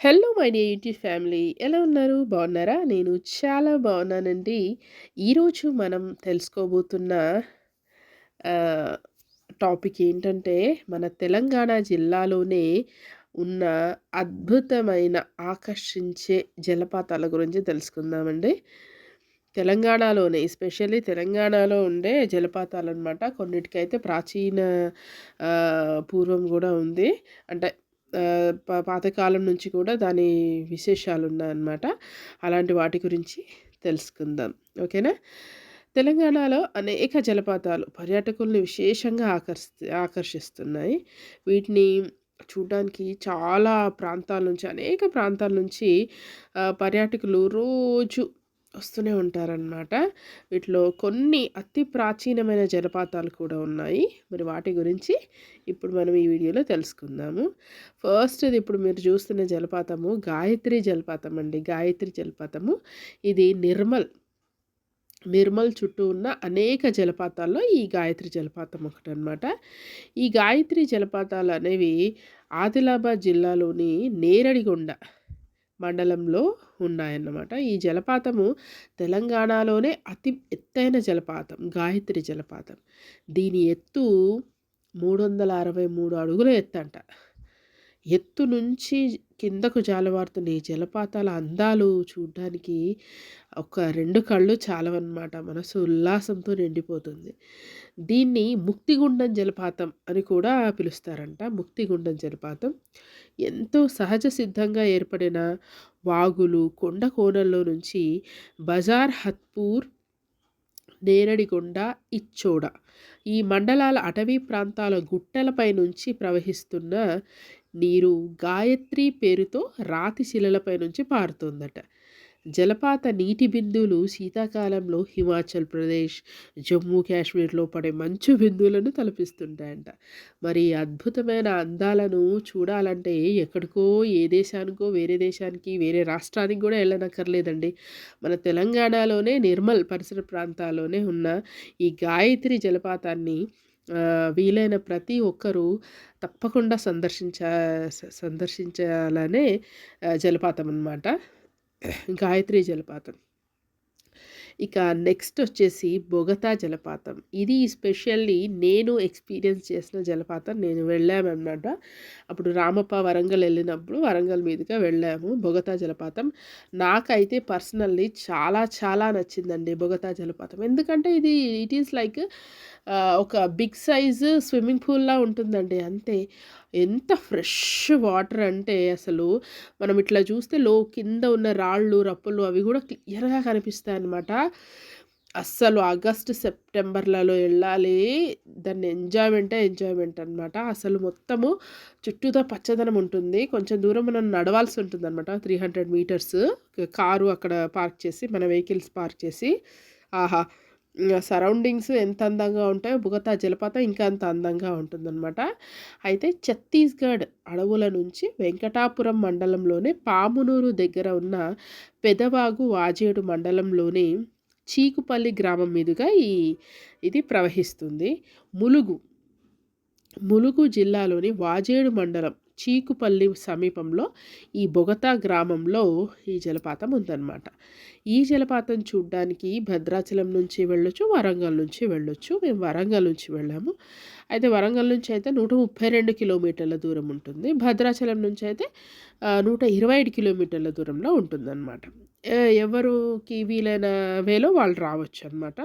Hello my dear YouTube family ఎలా ఉన్నారు? బాగున్నారా? నేను చాలా బాగున్నానండి. ఈరోజు మనం తెలుసుకోబోతున్న టాపిక్ ఏంటంటే మన తెలంగాణ జిల్లాలోనే ఉన్న అద్భుతమైన ఆకర్షించే జలపాతాల గురించి తెలుసుకుందామండి. తెలంగాణలోనే ఎస్పెషల్లీ తెలంగాణలో ఉండే జలపాతాలు అనమాట కొన్నిటికైతే ప్రాచీన పూర్వం కూడా ఉంది. అంటే పాతకాలం నుంచి కూడా దాని విశేషాలు ఉన్నాయన్నమాట అలాంటి వాటి గురించి తెలుసుకుందాం. ఓకేనా? తెలంగాణలో అనేక జలపాతాలు పర్యాటకుల్ని విశేషంగా ఆకర్షి ఆకర్షిస్తున్నాయి. వీటిని చూడడానికి చాలా ప్రాంతాల నుంచి అనేక ప్రాంతాల నుంచి పర్యాటకులు రోజు వస్తూనే ఉంటారనమాట వీటిలో కొన్ని అతి ప్రాచీనమైన జలపాతాలు కూడా ఉన్నాయి. మరి వాటి గురించి ఇప్పుడు మనం ఈ వీడియోలో తెలుసుకుందాము. ఫస్ట్ ఇప్పుడు మీరు చూస్తున్న జలపాతము గాయత్రి జలపాతం అండి. గాయత్రి జలపాతము. ఇది నిర్మల్ నిర్మల్ చుట్టూ ఉన్న అనేక జలపాతాల్లో ఈ గాయత్రి జలపాతం ఒకటి అనమాట ఈ గాయత్రి జలపాతాలు అనేవి ఆదిలాబాద్ జిల్లాలోని నేరడిగొండ మండలంలో ఉన్నాయన్నమాట. ఈ జలపాతము తెలంగాణలోనే అతి ఎత్తైన జలపాతం గాయత్రి జలపాతం. దీని ఎత్తు మూడు వందల అరవై మూడు అడుగుల ఎత్తు అంట ఎత్తు నుంచి కిందకు జాలవారుతున్న ఈ జలపాతాల అందాలు చూడ్డానికి ఒక రెండు కళ్ళు చాలవన్నమాట. మనసు ఉల్లాసంతో నిండిపోతుంది. దీన్ని ముక్తిగుండం జలపాతం అని కూడా పిలుస్తారంట. ముక్తిగుండం జలపాతం ఎంతో సహజ సిద్ధంగా ఏర్పడిన వాగులు కొండ కోనల్లో నుంచి బజార్ హత్పూర్ నేరడిగొండ ఇచ్చోడ ఈ మండలాల అటవీ ప్రాంతాల గుట్టలపై నుంచి ప్రవహిస్తున్న నీరు గాయత్రి పేరుతో రాతి శిలలపై నుంచి పారుతుందట. జలపాత నీటి బిందువులు శీతాకాలంలో హిమాచల్ ప్రదేశ్ జమ్మూ కాశ్మీర్లో పడే మంచు బిందువులను తలపిస్తుంటాయంట. మరి అద్భుతమైన అందాలను చూడాలంటే ఎక్కడికో ఏ దేశానికో వేరే దేశానికి వేరే రాష్ట్రానికి కూడా వెళ్ళనక్కర్లేదండి. మన తెలంగాణలోనే నిర్మల్ పరిసర ప్రాంతాల్లోనే ఉన్న ఈ గాయత్రి జలపాతాన్ని వీలైన ప్రతి ఒక్కరూ తప్పకుండా సందర్శించ సందర్శించాలనే జలపాతం అన్నమాట. గాయత్రి జలపాతం. ఇక నెక్స్ట్ వచ్చేసి బొగతా జలపాతం. ఇది స్పెషల్లీ నేను ఎక్స్పీరియన్స్ చేసిన జలపాతం. నేను వెళ్ళామన్నమాట అప్పుడు రామప్ప వరంగల్ వెళ్ళినప్పుడు వరంగల్ మీదుగా వెళ్ళాము బొగతా జలపాతం. నాకైతే పర్సనల్లీ చాలా చాలా నచ్చిందండి బొగతా జలపాతం. ఎందుకంటే ఇది ఇట్ ఈస్ లైక్ ఒక బిగ్ సైజు స్విమ్మింగ్ పూల్లా ఉంటుందండి అంతే. ఎంత ఫ్రెష్ వాటర్ అంటే అసలు మనం ఇట్లా చూస్తే లో కింద ఉన్న రాళ్ళు రప్పులు అవి కూడా క్లియర్గా కనిపిస్తాయి అన్నమాట అస్సలు ఆగస్ట్ సెప్టెంబర్లలో వెళ్ళాలి. దాన్ని ఎంజాయ్మెంటే ఎంజాయ్మెంట్ అనమాట అసలు మొత్తము చుట్టూతో పచ్చదనం ఉంటుంది. కొంచెం దూరం మనం నడవాల్సి ఉంటుంది అనమాట త్రీ హండ్రెడ్ మీటర్స్ కారు అక్కడ పార్క్ చేసి మన వెహికల్స్ పార్క్ చేసి. ఆహా! సరౌండింగ్స్ ఎంత అందంగా ఉంటాయో బుగతా జలపాతం ఇంకా అంత అందంగా ఉంటుందన్నమాట. అయితే ఛత్తీస్గఢ్ అడవుల నుంచి వెంకటాపురం మండలంలోనే పామునూరు దగ్గర ఉన్న పెదవాగు వాజేడు మండలంలోని చీకుపల్లి గ్రామం మీదుగా ఈ ఇది ప్రవహిస్తుంది. ములుగు ములుగు జిల్లాలోని వాజేడు మండలం చీకుపల్లి సమీపంలో ఈ బొగతా గ్రామంలో ఈ జలపాతం ఉందన్నమాట. ఈ జలపాతం చూడ్డానికి భద్రాచలం నుంచి వెళ్ళొచ్చు వరంగల్ నుంచి వెళ్ళొచ్చు. మేము వరంగల్ నుంచి వెళ్ళాము. అయితే వరంగల్ నుంచి అయితే నూట ముప్పై రెండు కిలోమీటర్ల దూరం ఉంటుంది. భద్రాచలం నుంచి అయితే నూట ఇరవై ఐదు కిలోమీటర్ల దూరంలో ఉంటుందన్నమాట. ఎవరికి వీలైన వేలో వాళ్ళు రావచ్చు అనమాట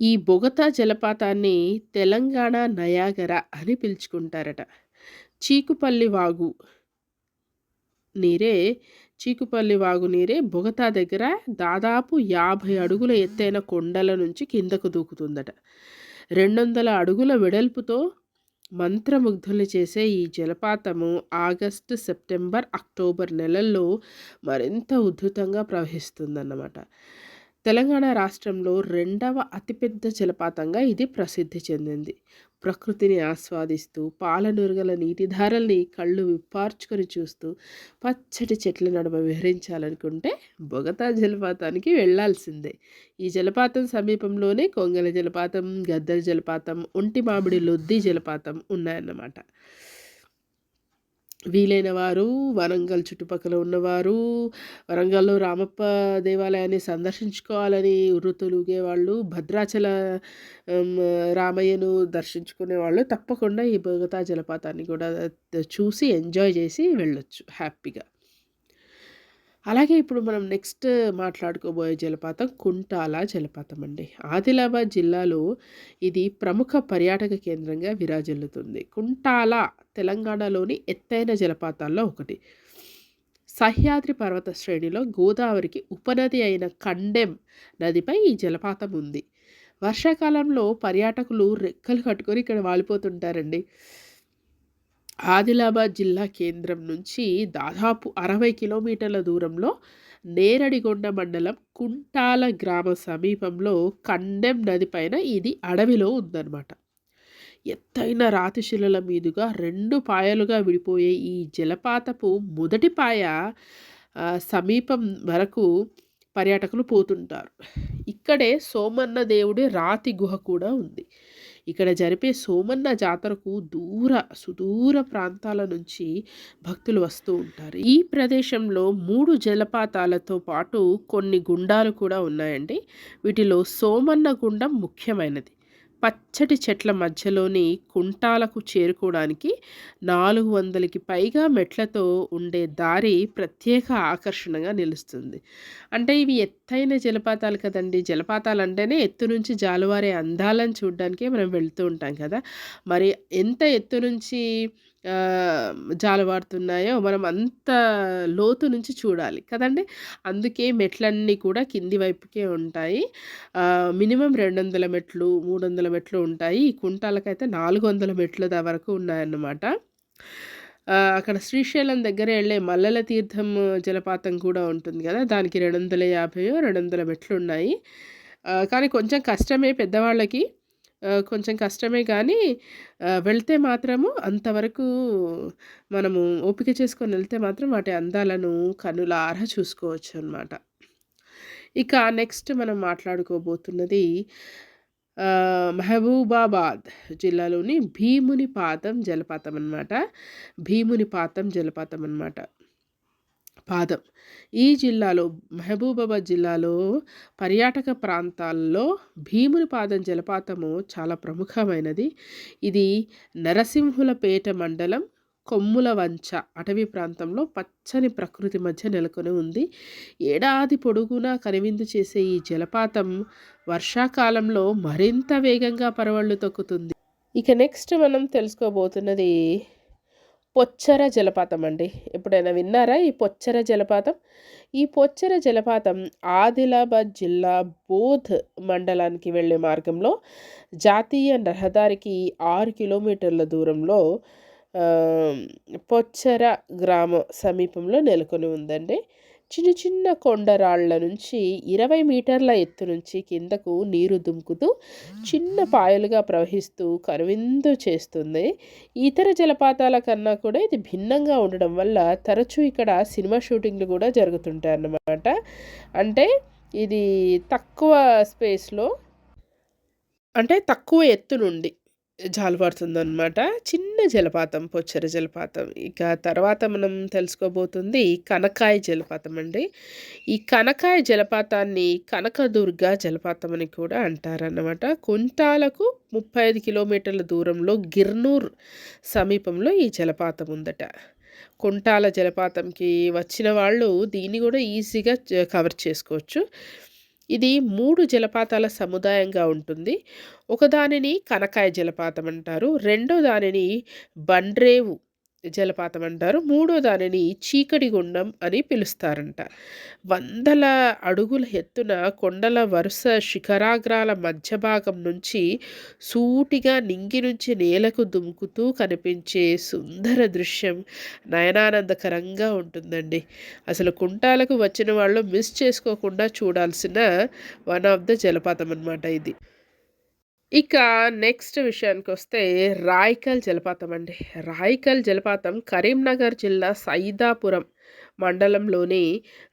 ఈ బొగతా జలపాతాన్ని తెలంగాణ నయాగర అని పిలుచుకుంటారట. చీకుపల్లి వాగు నీరే చీకుపల్లి వాగు నీరే బొగతా దగ్గర దాదాపు యాభై అడుగుల ఎత్తైన కొండల నుంచి కిందకు దూకుతుందట. రెండు వందల అడుగుల వెడల్పుతో మంత్రముగ్ధుల్ని చేసే ఈ జలపాతము ఆగస్టు సెప్టెంబర్ అక్టోబర్ నెలల్లో మరింత ఉద్ధృతంగా ప్రవహిస్తుందన్నమాట. తెలంగాణ రాష్ట్రంలో రెండవ అతిపెద్ద జలపాతంగా ఇది ప్రసిద్ధి చెందింది. ప్రకృతిని ఆస్వాదిస్తూ పాలనురుగల నీటిధారల్ని కళ్ళు విప్పార్చుకొని చూస్తూ పచ్చటి చెట్ల నడుమ విహరించాలనుకుంటే బొగతా జలపాతానికి వెళ్ళాల్సిందే. ఈ జలపాతం సమీపంలోనే కొంగల జలపాతం గద్దల జలపాతం ఒంటి మామిడి లొద్ది జలపాతం ఉన్నాయన్నమాట. వీలైన వారు వరంగల్ చుట్టుపక్కల ఉన్నవారు వరంగల్‌లో రామప్ప దేవాలయాన్ని సందర్శించుకోవాలని ఉర్రూతలూగే వాళ్ళు, భద్రాచల రామయ్యను రామయ్యను దర్శించుకునేవాళ్ళు తప్పకుండా ఈ బొగతా జలపాతాన్ని కూడా చూసి ఎంజాయ్ చేసి వెళ్ళొచ్చు హ్యాపీగా. అలాగే ఇప్పుడు మనం నెక్స్ట్ మాట్లాడుకోబోయే జలపాతం కుంటాల జలపాతం అండి. ఆదిలాబాద్ జిల్లాలో ఇది ప్రముఖ పర్యాటక కేంద్రంగా విరాజిల్లుతుంది. కుంటాల తెలంగాణలోని ఎత్తైన జలపాతాల్లో ఒకటి. సహ్యాద్రి పర్వత శ్రేణిలో గోదావరికి ఉపనది అయిన కండెం నదిపై ఈ జలపాతం ఉంది. వర్షాకాలంలో పర్యాటకులు రెక్కలు కట్టుకొని ఇక్కడ వాలిపోతుంటారండి. ఆదిలాబాద్ జిల్లా కేంద్రం నుంచి దాదాపు అరవై కిలోమీటర్ల దూరంలో నేరడిగొండ మండలం కుంటాల గ్రామ సమీపంలో కండెం నది పైన ఇది అడవిలో ఉందన్నమాట. ఎత్తైన రాతిశిలల మీదుగా రెండు పాయలుగా విడిపోయే ఈ జలపాతపు మొదటి పాయ సమీపం వరకు పర్యాటకులు పోతుంటారు. ఇక్కడే సోమన్న దేవుడి రాతి గుహ కూడా ఉంది. ఇక్కడ జరిపే సోమన్న జాతరకు దూర సుదూర ప్రాంతాల నుంచి భక్తులు వస్తూ ఉంటారు. ఈ ప్రదేశంలో మూడు జలపాతాలతో పాటు కొన్ని గుండాలు కూడా ఉన్నాయండి. వీటిలో సోమన్న గుండం ముఖ్యమైనది. పచ్చటి చెట్ల మధ్యలోని కుంటాలకు చేరుకోవడానికి నాలుగు వందలకి పైగా మెట్లతో ఉండే దారి ప్రత్యేక ఆకర్షణగా నిలుస్తుంది. అంటే ఇవి ఎత్తైన జలపాతాలు కదండి. జలపాతాలు అంటేనే ఎత్తు నుంచి జాలువారే అందాలను చూడడానికే మనం వెళ్తూ ఉంటాం కదా. మరి ఎంత ఎత్తు నుంచి జాలువారుతున్నాయో మనం అంత లోతు నుంచి చూడాలి కదండి? అందుకే మెట్లన్నీ కూడా కింది వైపుకే ఉంటాయి. మినిమం రెండు వందల మెట్లు మూడు వందల మెట్లు ఉంటాయి. ఈ కుంటాలకైతే నాలుగు వందల మెట్ల వరకు ఉన్నాయన్నమాట. అక్కడ శ్రీశైలం దగ్గర వెళ్ళే మల్లెల తీర్థం జలపాతం కూడా ఉంటుంది కదా? దానికి రెండు వందల యాభై రెండు వందల మెట్లు ఉన్నాయి. కానీ కొంచెం కష్టమే పెద్దవాళ్ళకి. కొంచెం కష్టమే కానీ వెళ్తే మాత్రము అంతవరకు మనము ఓపిక చేసుకొని వెళ్తే మాత్రం వాటి అందాలను కనులారా చూసుకోవచ్చు అనమాట ఇక నెక్స్ట్ మనం మాట్లాడుకోబోతున్నది మహబూబాబాద్ జిల్లాలోని భీముని పాతం జలపాతం అనమాట భీముని పాతం జలపాతం అనమాట పాదం. ఈ జిల్లాలో మహబూబాబాద్ జిల్లాలో పర్యాటక ప్రాంతాల్లో భీముని పాదం జలపాతము చాలా ప్రముఖమైనది. ఇది నరసింహులపేట మండలం కొమ్ముల వంచ అటవీ ప్రాంతంలో పచ్చని ప్రకృతి మధ్య నెలకొని ఉంది. ఏడాది పొడుగునా కనువిందు చేసే ఈ జలపాతం వర్షాకాలంలో మరింత వేగంగా పరవళ్ళు తొక్కుతుంది. ఇక నెక్స్ట్ మనం తెలుసుకోబోతున్నది పొచ్చర జలపాతం అండి. ఎప్పుడైనా విన్నారా ఈ పొచ్చర జలపాతం? ఈ పొచ్చర జలపాతం ఆదిలాబాద్ జిల్లా బోధ్ మండలానికి వెళ్ళే మార్గంలో జాతీయ రహదారికి ఆరు కిలోమీటర్ల దూరంలో పొచ్చర గ్రామ సమీపంలో నెలకొని ఉందండి. చిన్న చిన్న కొండరాళ్ళ నుంచి ఇరవై మీటర్ల ఎత్తు నుంచి కిందకు నీరు దుంకుతూ చిన్న పాయలుగా ప్రవహిస్తూ కనువిందు చేస్తుంది. ఇతర జలపాతాల కన్నా కూడా ఇది భిన్నంగా ఉండడం వల్ల తరచూ ఇక్కడ సినిమా షూటింగ్లు కూడా జరుగుతుంటాయి అన్నమాట. అంటే ఇది తక్కువ స్పేస్లో అంటే తక్కువ ఎత్తు నుండి జాలుపడుతుందన్నమాట. చిన్న జలపాతం పొచ్చర జలపాతం. ఇక తర్వాత మనం తెలుసుకోబోతుంది కనకాయ జలపాతం అండి. ఈ కనకాయ జలపాతాన్ని కనకదుర్గ జలపాతం అని కూడా అంటారన్నమాట. కుంటాలకు ముప్పై ఐదు కిలోమీటర్ల దూరంలో గిర్నూర్ సమీపంలో ఈ జలపాతం ఉందట. కుంటాల జలపాతంకి వచ్చిన వాళ్ళు దీన్ని కూడా ఈజీగా కవర్ చేసుకోవచ్చు. ఇది మూడు జలపాతాల సముదాయంగా ఉంటుంది. ఒకదానిని కనకాయ జలపాతం అంటారు. రెండో దానిని బండ్రేవు జలపాతం అంటారు. మూడో దానిని చీకటి గుండం అని పిలుస్తారంట. వందల అడుగుల ఎత్తున కొండల వరుస శిఖరాగ్రాల మధ్య భాగం నుంచి సూటిగా నింగి నుంచి నేలకు దుముకుతూ కనిపించే సుందర దృశ్యం నయనానందకరంగా ఉంటుందండి. అసలు కుంటాలకు వచ్చిన వాళ్ళు మిస్ చేసుకోకుండా చూడాల్సిన వన్ ఆఫ్ ద జలపాతం అనమాట ఇది. ఇక నెక్స్ట్ విషయానికి వస్తే రాయికల్ జలపాతం అండి. రాయికల్ జలపాతం కరీంనగర్ జిల్లా సైదాపురం మండలంలోని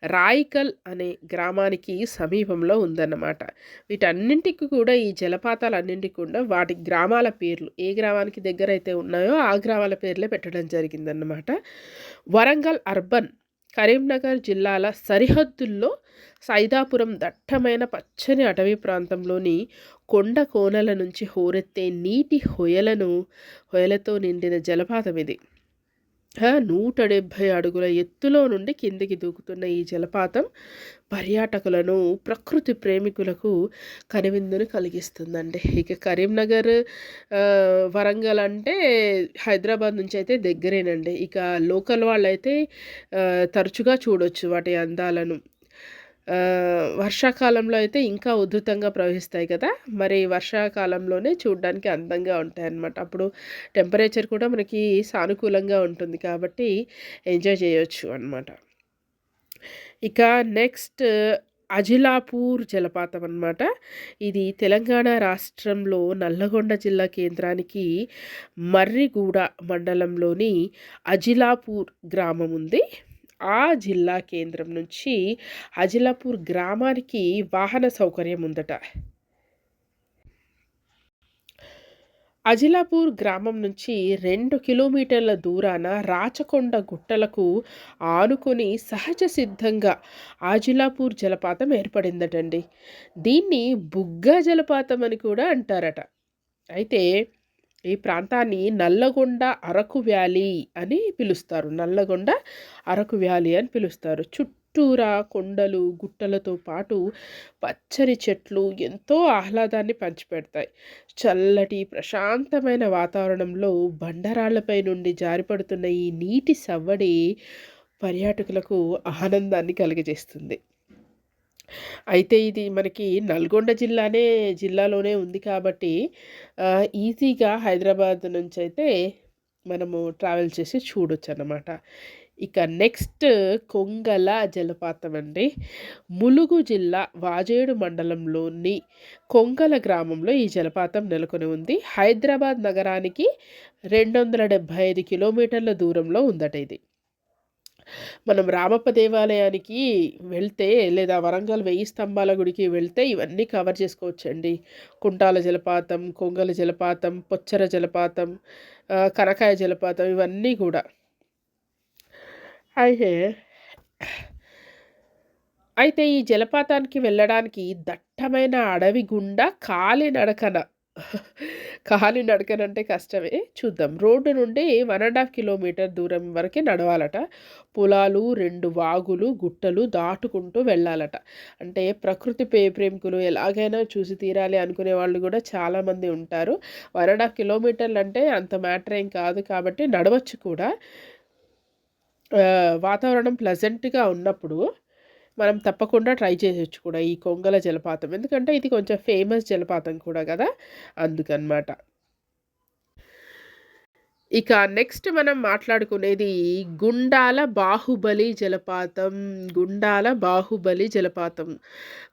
రాయికల్ అనే గ్రామానికి సమీపంలో ఉందన్నమాట. వీటన్నింటికి కూడా ఈ జలపాతాలన్నింటికి కూడా వాటి గ్రామాల పేర్లు ఏ గ్రామానికి దగ్గర అయితే ఉన్నాయో ఆ గ్రామాల పేర్లే పెట్టడం జరిగిందన్నమాట. వరంగల్ అర్బన్ కరీంనగర్ జిల్లాల సరిహద్దుల్లో సైదాపురం దట్టమైన పచ్చని అటవీ ప్రాంతంలోని కొండ కోనల నుంచి హోరెత్తే నీటి హొయలను హొయలతో నిండిన జలపాతం ఇది. నూట డెబ్భై అడుగుల ఎత్తులో నుండి కిందికి దూకుతున్న ఈ జలపాతం పర్యాటకులను ప్రకృతి ప్రేమికులకు కనువిందును కలిగిస్తుందండి. ఇక కరీంనగర్ వరంగల్ అంటే హైదరాబాద్ నుంచి అయితే దగ్గరేనండి. ఇక లోకల్ వాళ్ళైతే తరచుగా చూడొచ్చు వాటి అందాలను. వర్షాకాలంలో అయితే ఇంకా ఉధృతంగా ప్రవహిస్తాయి కదా. మరి వర్షాకాలంలోనే చూడడానికి అందంగా ఉంటాయి అన్నమాట అప్పుడు టెంపరేచర్ కూడా మనకి సానుకూలంగా ఉంటుంది కాబట్టి ఎంజాయ్ చేయొచ్చు అనమాట ఇక నెక్స్ట్ అజిలాపూర్ జలపాతం అనమాట ఇది తెలంగాణ రాష్ట్రంలో నల్లగొండ జిల్లా కేంద్రానికి మర్రిగూడ మండలంలోని అజిలాపూర్ గ్రామం ఉంది. ఆ జిల్లా కేంద్రం నుంచి అజిలాపూర్ గ్రామానికి వాహన సౌకర్యం ఉందట. అజిలాపూర్ గ్రామం నుంచి రెండు కిలోమీటర్ల దూరాన రాచకొండ గుట్టలకు ఆనుకొని సహజ సిద్ధంగా ఆజిలాపూర్ జలపాతం ఏర్పడిందటండి. దీన్ని బుగ్గ జలపాతం అని కూడా అంటారట. అయితే ఈ ప్రాంతాన్ని నల్లగొండ అరకు వ్యాలీ అని పిలుస్తారు. నల్లగొండ అరకు వ్యాలీ అని పిలుస్తారు. చుట్టూరా కొండలు గుట్టలతో పాటు పచ్చని చెట్లు ఎంతో ఆహ్లాదాన్ని పంచిపెడతాయి. చల్లటి ప్రశాంతమైన వాతావరణంలో బండరాళ్ళపై నుండి జారిపడుతున్న ఈ నీటి సవ్వడి పర్యాటకులకు ఆనందాన్ని కలిగజేస్తుంది. అయితే ఇది మనకి నల్గొండ జిల్లానే జిల్లాలోనే ఉంది కాబట్టి ఈజీగా హైదరాబాద్ నుంచి అయితే మనము ట్రావెల్ చేసి చూడొచ్చు అన్నమాట ఇక నెక్స్ట్ కొంగల జలపాతం అండి. ములుగు జిల్లా వాజేడు మండలంలోని కొంగల గ్రామంలో ఈ జలపాతం నెలకొని ఉంది. హైదరాబాద్ నగరానికి రెండు వందల డెబ్భై ఐదు కిలోమీటర్ల దూరంలో ఉందట ఇది. మనం రామప్ప దేవాలయానికి వెళ్తే లేదా వరంగల్ వెయ్యి స్తంభాల గుడికి వెళ్తే ఇవన్నీ కవర్ చేసుకోవచ్చండి. కుంటాల జలపాతం కొంగల జలపాతం పొచ్చర జలపాతం కరకాయ జలపాతం ఇవన్నీ కూడా. అయితే అయితే ఈ జలపాతానికి వెళ్ళడానికి దట్టమైన అడవి గుండా కాలినడకన కాలి నడకనంటే కష్టమే. చూద్దాం. రోడ్డు నుండి వన్ అండ్ హాఫ్ కిలోమీటర్ దూరం వరకే నడవాలట. పొలాలు రెండు వాగులు గుట్టలు దాటుకుంటూ వెళ్ళాలట. అంటే ప్రకృతి పే ప్రేమికులు ఎలాగైనా చూసి తీరాలి అనుకునే వాళ్ళు కూడా చాలామంది ఉంటారు. వన్ అండ్ హాఫ్ కిలోమీటర్లు అంటే అంత మ్యాటర్ ఏం కాదు కాబట్టి నడవచ్చు కూడా. వాతావరణం ప్లజెంట్గా ఉన్నప్పుడు మనం తప్పకుండా ట్రై చేయొచ్చు కూడా ఈ కొంగల జలపాతం. ఎందుకంటే ఇది కొంచెం ఫేమస్ జలపాతం కూడా కదా అందుకనమాట. ఇక నెక్స్ట్ మనం మాట్లాడుకునేది గుండాల బాహుబలి జలపాతం గుండాల బాహుబలి జలపాతం.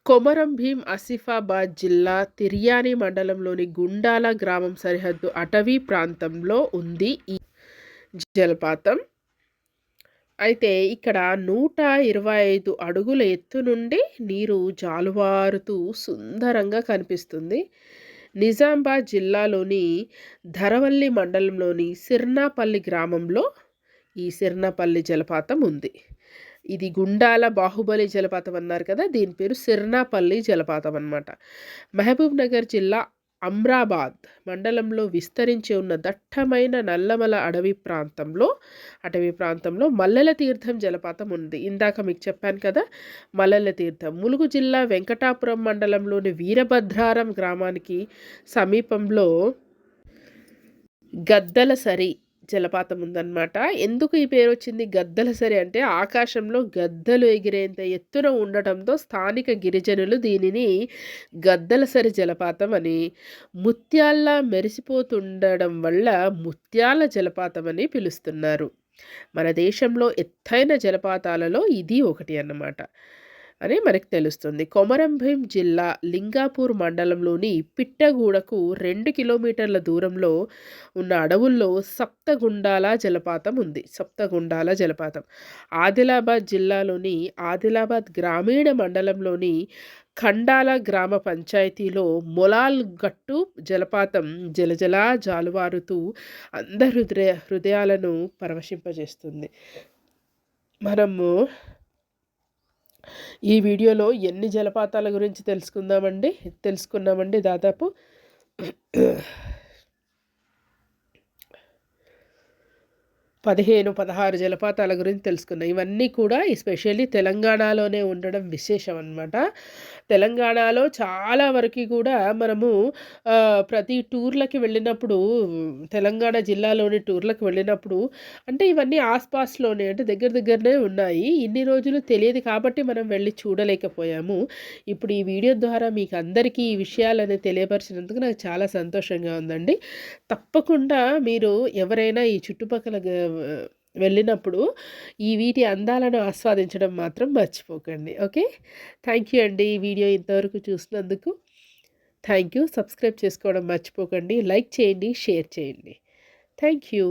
కొమరం భీం ఆసిఫాబాద్ జిల్లా తిర్యాని మండలంలోని గుండాల గ్రామం సరిహద్దు అటవీ ప్రాంతంలో ఉంది ఈ జలపాతం. అయితే ఇక్కడ నూట ఇరవై ఐదు అడుగుల ఎత్తు నుండి నీరు జాలువారుతూ సుందరంగా కనిపిస్తుంది. నిజామాబాద్ జిల్లాలోని ధరవల్లి మండలంలోని సిర్నాపల్లి గ్రామంలో ఈ సిర్నాపల్లి జలపాతం ఉంది. ఇది గుండాల బాహుబలి జలపాతం అన్నారు కదా దీని పేరు సిర్నాపల్లి జలపాతం అనమాట మహబూబ్ నగర్ జిల్లా అమ్రాబాద్ మండలంలో విస్తరించి ఉన్న దట్టమైన నల్లమల అడవి ప్రాంతంలో అటవీ ప్రాంతంలో మల్లెల తీర్థం జలపాతం ఉంది. ఇందాక మీకు చెప్పాను కదా మల్లెల తీర్థం. ములుగు జిల్లా వెంకటాపురం మండలంలోని వీరభద్రారం గ్రామానికి సమీపంలో గద్దల సరి జలపాతం ఉందన్నమాట. ఎందుకు ఈ పేరు వచ్చింది గద్దల సరి అంటే ఆకాశంలో గద్దలు ఎగిరేంత ఎత్తున ఉండటంతో స్థానిక గిరిజనులు దీనిని గద్దల సరి జలపాతం అని ముత్యాల్లా మెరిసిపోతుండడం వల్ల ముత్యాల జలపాతం అని పిలుస్తున్నారు. మన దేశంలో ఎత్తైన జలపాతాలలో ఇది ఒకటి అన్నమాట. అని మనకు తెలుస్తుంది. కొమరంభీం జిల్లా లింగాపూర్ మండలంలోని పిట్టగూడకు రెండు కిలోమీటర్ల దూరంలో ఉన్న అడవుల్లో సప్తగుండాల జలపాతం ఉంది. సప్తగుండాల జలపాతం. ఆదిలాబాద్ జిల్లాలోని ఆదిలాబాద్ గ్రామీణ మండలంలోని ఖండాల గ్రామ పంచాయతీలో మొలాల్ గట్టు జలపాతం జలజలా జాలువారుతూ అందరి హృదయ హృదయాలను పరవశింపజేస్తుంది. మనము ఈ వీడియోలో ఎన్ని జలపాతాల గురించి తెలుసుకుందామండి? తెలుసుకున్నామండి దాదాపు. పదిహేను పదహారు జలపాతాల గురించి తెలుసుకున్నాం ఇవన్నీ కూడా ఎస్పెషల్లీ తెలంగాణలోనే ఉండడం విశేషం అనమాట తెలంగాణలో చాలా వరకు కూడా మనము ప్రతి టూర్లకి వెళ్ళినప్పుడు తెలంగాణ జిల్లాలోని టూర్లకు వెళ్ళినప్పుడు అంటే ఇవన్నీ ఆస్పాస్లోనే అంటే దగ్గర దగ్గరనే ఉన్నాయి. ఇన్ని రోజులు తెలియదు కాబట్టి మనం వెళ్ళి చూడలేకపోయాము. ఇప్పుడు ఈ వీడియో ద్వారా మీకు అందరికీ ఈ విషయాలని తెలియపరిచినందుకు నాకు చాలా సంతోషంగా ఉందండి. తప్పకుండా మీరు ఎవరైనా ఈ చుట్టుపక్కల వెళ్ళినప్పుడు ఈ వీటి అందాలను ఆస్వాదించడం మాత్రం మర్చిపోకండి. ఓకే? థ్యాంక్ యూ అండి ఈ వీడియో ఇంతవరకు చూసినందుకు. Thank you. సబ్స్క్రైబ్ చేసుకోవడం మర్చిపోకండి. లైక్ చేయండి షేర్ చేయండి. Thank you.